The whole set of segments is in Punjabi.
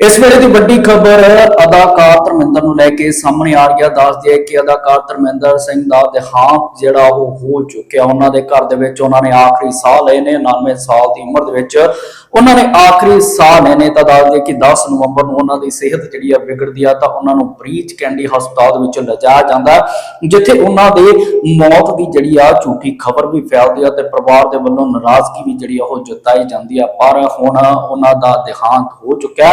ਇਸ ਵੇਲੇ ਦੀ ਵੱਡੀ ਖਬਰ ਅਦਾਕਾਰ ਧਰਮਿੰਦਰ ਨੂੰ ਲੈ ਕੇ ਸਾਹਮਣੇ ਆ ਰਹੀ ਹੈ ਦੱਸਦੀ ਹੈ ਕਿ ਅਦਾਕਾਰ ਧਰਮਿੰਦਰ ਸਿੰਘ ਦਾ ਦੇਹਾਂਤ ਜਿਹੜਾ ਉਹ ਹੋ ਚੁੱਕਿਆ। ਉਹਨਾਂ ਦੇ ਘਰ ਦੇ ਵਿੱਚ ਉਹਨਾਂ ਨੇ ਆਖਰੀ ਸਾਹ ਲਏ ਨੇ 99 ਸਾਲ ਦੀ ਉਮਰ ਦੇ ਵਿੱਚ ਉਹਨਾਂ ਨੇ ਆਖਰੀ ਸਾਹ ਲਏ ਨੇ। ਤਾਂ ਦੱਸਦੀ ਕਿ 10 ਨਵੰਬਰ ਨੂੰ ਉਹਨਾਂ ਦੀ ਸਿਹਤ ਜਿਹੜੀ ਆ ਵਿਗੜਦੀ ਆ, ਤਾਂ ਉਹਨਾਂ ਨੂੰ ਬਰੀਚ ਕੈਂਡੀ ਹਸਪਤਾਲ ਦੇ ਵਿੱਚ ਲਿਜਾਇਆ ਜਾਂਦਾ ਜਿੱਥੇ ਉਹਨਾਂ ਦੇ ਮੌਤ ਦੀ ਜਿਹੜੀ ਆ ਝੂਠੀ ਖਬਰ ਵੀ ਫੈਲਦੀ ਆ ਤੇ ਪਰਿਵਾਰ ਦੇ ਵੱਲੋਂ ਨਾਰਾਜ਼ਗੀ ਵੀ ਜਿਹੜੀ ਆ ਉਹ ਜਤਾਈ ਜਾਂਦੀ ਆ। ਪਰ ਹੁਣ ਉਹਨਾਂ ਦਾ ਦੇਹਾਂਤ ਹੋ ਚੁੱਕਿਆ।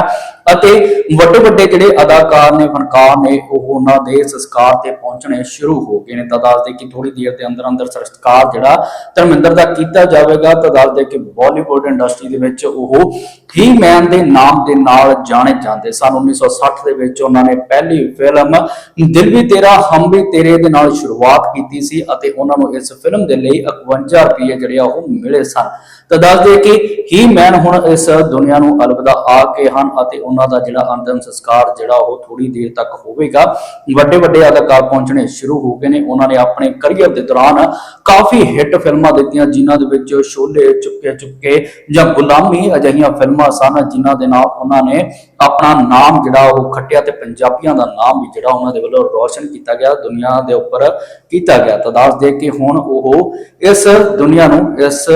ਅਤੇ ਵੱਡੇ ਵੱਡੇ ਜਿਹੜੇ ਅਦਾਕਾਰ ਨੇ ਫਨਕਾਰ ਨੇ, ਉਹ ਉਹਨਾਂ ਦੇ ਸੰਸਕਾਰ ਤੇ ਪਹੁੰਚਣੇ ਸ਼ੁਰੂ ਹੋ ਗਏ ਨੇ। ਤਾਂ ਦੱਸਦੇ ਕਿ ਥੋੜੀ ਦੇਰ ਦੇ ਅੰਦਰ ਅੰਦਰ ਸੰਸਕਾਰ ਜਿਹੜਾ ਧਰਮਿੰਦਰ ਦਾ ਕੀਤਾ ਜਾਵੇਗਾ। ਤਾਂ ਦੱਸਦੇ ਕਿ ਬਾਲੀਵੁੱਡ ਇੰਡਸਟਰੀ ਦੇ ਵਿੱਚ ਉਹ ਹੀ ਮੈਨ ਦੇ ਨਾਮ ਦੇ ਨਾਲ ਜਾਣੇ ਜਾਂਦੇ ਸਨ। 1960 ਦੇ ਵਿੱਚ ਉਹਨਾਂ ਨੇ ਪਹਿਲੀ ਫਿਲਮ ਦਿਲ ਵੀ ਤੇਰਾ, ਹਮ ਵੀ ਤੇਰੇ ਦੇ ਨਾਲ ਸ਼ੁਰੂਆਤ ਕੀਤੀ ਸੀ ਅਤੇ ਉਹਨਾਂ ਨੂੰ ਇਸ ਫਿਲਮ ਦੇ ਲਈ 51 ਰੁਪਏ ਜਿਹੜੇ ਆ ਉਹ ਮਿਲੇ ਸਨ। ਤਾਂ ਦੱਸਦੇ ਕਿ ਹੀ ਮੈਨ ਹੁਣ ਇਸ ਦੁਨੀਆ ਨੂੰ ਅਲਵਿਦਾ ਆ ਕੇ ਹਨ ਅਤੇ ਉਹਨਾਂ ਦਾ ਜਿਹੜਾ ਅੰਤਿਮ ਸੰਸਕਾਰ ਜਿਹੜਾ ਉਹ ਥੋੜੀ ਦੇਰ ਤੱਕ ਹੋਵੇਗਾ। ਵੱਡੇ ਵੱਡੇ ਅਦਾਕਾਰ ਪਹੁੰਚਣੇ ਸ਼ੁਰੂ ਹੋ ਗਏ ਨੇ। ਉਹਨਾਂ ਨੇ ਆਪਣੇ ਕਰੀਅਰ ਦੇ ਦੌਰਾਨ ਕਾਫੀ ਹਿੱਟ ਫਿਲਮਾਂ ਦਿੱਤੀਆਂ, ਜਿਨ੍ਹਾਂ ਦੇ ਵਿੱਚ ਸ਼ੋਲੇ ਚੁੱਕੇ ਚੁੱਕੇ ਜਾਂ ਗੁਲਾਮੀ ਅਜਿਹੀਆਂ ਫਿਲਮਾਂ ਸਨ ਜਿਨ੍ਹਾਂ ਦੇ ਨਾਲ ਉਹਨਾਂ ਨੇ ਆਪਣਾ ਨਾਮ ਜਿਹੜਾ ਉਹ ਖੱਟਿਆ ਤੇ ਪੰਜਾਬੀਆਂ ਦਾ ਨਾਮ ਵੀ ਜਿਹੜਾ ਉਹਨਾਂ ਦੇ ਵੱਲੋਂ ਰੋਸ਼ਨ ਕੀਤਾ ਗਿਆ, ਦੁਨੀਆ ਦੇ ਉੱਪਰ ਕੀਤਾ ਗਿਆ। ਤਾਂ ਦੱਸ ਦੇ ਕਿ ਹੁਣ ਉਹ ਇਸ ਦੁਨੀਆ ਨੂੰ, ਇਸ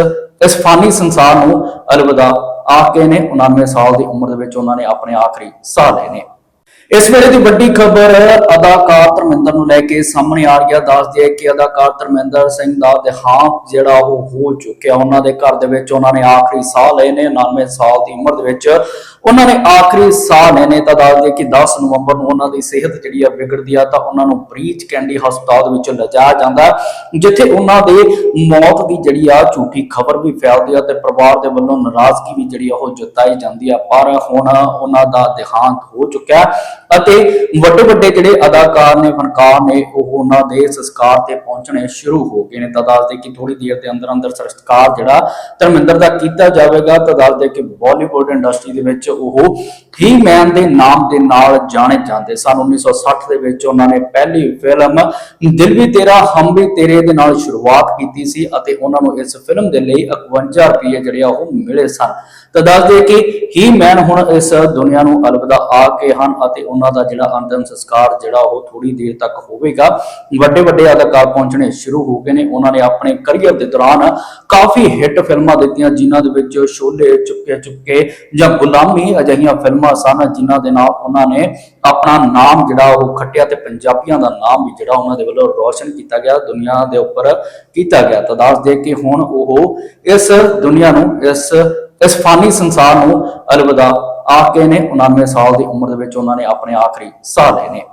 ਇਸ ਫਾਨੀ ਸੰਸਾਰ ਨੂੰ ਅਲਵਿਦਾ ਆਖ ਕੇ ਨੇ 99 ਸਾਲ ਦੀ ਉਮਰ ਦੇ ਵਿੱਚ ਉਹਨਾਂ ਨੇ ਆਪਣੇ ਆਖਰੀ ਸਾਹ ਲਏ ਨੇ। ਇਸ ਵੇਲੇ ਦੀ ਵੱਡੀ ਖਬਰ ਅਦਾਕਾਰ ਧਰਮਿੰਦਰ ਨੂੰ ਲੈ ਕੇ ਸਾਹਮਣੇ ਆ ਰਹੀ ਹੈ ਦੱਸਦੀ ਹੈ ਕਿ ਅਦਾਕਾਰ ਧਰਮਿੰਦਰ ਸਿੰਘ ਦਾ ਦੇਹਾਂਤ ਜਿਹੜਾ ਉਹ ਹੋ ਚੁੱਕਿਆ। ਉਹਨਾਂ ਦੇ ਘਰ ਦੇ ਵਿੱਚ ਉਹਨਾਂ ਨੇ ਆਖਰੀ ਸਾਹ ਲਏ ਨੇ 99 ਸਾਲ ਦੀ ਉਮਰ ਦੇ ਵਿੱਚ ਉਹਨਾਂ ਨੇ ਆਖਰੀ ਸਾਹ ਲਏ ਨੇ। ਤਾਂ ਦੱਸਦੀ ਕਿ 10 ਨਵੰਬਰ ਨੂੰ ਉਹਨਾਂ ਦੀ ਸਿਹਤ ਜਿਹੜੀ ਆ ਵਿਗੜਦੀ ਆ, ਤਾਂ ਉਹਨਾਂ ਨੂੰ ਬਰੀਚ ਕੈਂਡੀ ਹਸਪਤਾਲ ਦੇ ਵਿੱਚ ਲਿਜਾਇਆ ਜਾਂਦਾ ਜਿੱਥੇ ਉਹਨਾਂ ਦੇ ਮੌਤ ਦੀ ਜਿਹੜੀ ਆ ਝੂਠੀ ਖਬਰ ਵੀ ਫੈਲਦੀ ਆ ਤੇ ਪਰਿਵਾਰ ਦੇ ਵੱਲੋਂ ਨਾਰਾਜ਼ਗੀ ਵੀ ਜਿਹੜੀ ਆ ਉਹ ਜਤਾਈ ਜਾਂਦੀ ਆ। ਪਰ ਹੁਣ ਉਹਨਾਂ ਦਾ ਦੇਹਾਂਤ ਹੋ ਚੁੱਕਿਆ। ਅਤੇ ਵੱਡੇ ਵੱਡੇ ਜਿਹੜੇ ਅਦਾਕਾਰ ਨੇ, ਫਨਕਾਰ ਨੇ, ਉਹ ਉਹਨਾਂ ਦੇ ਸੰਸਕਾਰ ਤੇ ਪਹੁੰਚਣੇ ਸ਼ੁਰੂ ਹੋ ਗਏ ਨੇ। ਤਾਂ ਦੱਸਦੇ ਕਿ ਥੋੜੀ ਦੇਰ ਦੇ ਅੰਦਰ ਅੰਦਰ ਸੰਸਕਾਰ ਜਿਹੜਾ ਧਰਮਿੰਦਰ ਦਾ ਕੀਤਾ ਜਾਵੇਗਾ। ਤਾਂ ਦੱਸਦੇ ਕਿ ਬਾਲੀਵੁੱਡ ਇੰਡਸਟਰੀ ਦੇ ਵਿੱਚ ਉਹ ਹੀ ਮੈਨ ਦੇ ਨਾਮ ਦੇ ਨਾਲ ਜਾਣੇ ਜਾਂਦੇ ਸਨ। 1960 ਦੇ ਵਿੱਚ ਉਹਨਾਂ ਨੇ ਪਹਿਲੀ ਫਿਲਮ ਦਿਲ ਵੀ ਤੇਰਾ, ਹਮ ਵੀ ਤੇਰੇ ਦੇ ਨਾਲ ਸ਼ੁਰੂਆਤ ਕੀਤੀ ਸੀ ਅਤੇ ਉਹਨਾਂ ਨੂੰ ਇਸ ਫਿਲਮ ਦੇ ਲਈ 51 ਰੁਪਏ ਜਿਹੜੇ ਆ ਉਹ ਮਿਲੇ ਸਨ। ਤਾਂ ਦੱਸਦੇ ਕਿ ਹੀ ਮੈਨ ਹੁਣ ਇਸ ਦੁਨੀਆ ਨੂੰ ਅਲਵਿਦਾ ਆ ਕੇ ਹਨ ਅਤੇ ਉਹਨਾਂ ਦਾ ਜਿਹੜਾ ਅੰਤਿਮ ਸੰਸਕਾਰ ਜਿਹੜਾ ਉਹ ਥੋੜੀ ਦੇਰ ਤੱਕ ਹੋਵੇਗਾ। ਵੱਡੇ ਵੱਡੇ ਅਦਾਕਾਰ ਪਹੁੰਚਣੇ ਸ਼ੁਰੂ ਹੋ ਗਏ ਨੇ। ਉਹਨਾਂ ਨੇ ਆਪਣੇ ਕਰੀਅਰ ਦੇ ਦੌਰਾਨ ਕਾਫੀ ਹਿੱਟ ਫਿਲਮਾਂ ਦਿੱਤੀਆਂ, ਜਿਨ੍ਹਾਂ ਦੇ ਵਿੱਚ ਸ਼ੋਲੇ ਚੁੱਕੇ ਚੁੱਕੇ ਜਾਂ ਗੁਲਾਮੀ ਅਜਿਹੀਆਂ ਫਿਲਮਾਂ ਸਨ, ਜਿਨ੍ਹਾਂ ਦੇ ਨਾਲ ਉਹਨਾਂ ਨੇ ਆਪਣਾ ਨਾਮ ਜਿਹੜਾ ਉਹ ਖੱਟਿਆ ਤੇ ਪੰਜਾਬੀਆਂ ਦਾ ਨਾਮ ਵੀ ਜਿਹੜਾ ਉਹਨਾਂ ਦੇ ਵੱਲੋਂ ਰੋਸ਼ਨ ਕੀਤਾ ਗਿਆ, ਦੁਨੀਆ ਦੇ ਉੱਪਰ ਕੀਤਾ ਗਿਆ। ਤਾਂ ਦੱਸ ਦੇ ਕਿ ਹੁਣ ਉਹ ਇਸ ਦੁਨੀਆ ਨੂੰ, ਇਸ ਇਸ ਫਾਨੀ ਸੰਸਾਰ ਨੂੰ ਅਲਵਿਦਾ ਆਖ ਕੇ ਨੇ 99 ਸਾਲ ਦੀ ਉਮਰ ਦੇ ਵਿੱਚ ਉਹਨਾਂ ਨੇ ਆਪਣੇ ਆਖਰੀ ਸਾਹ ਲਏ ਨੇ।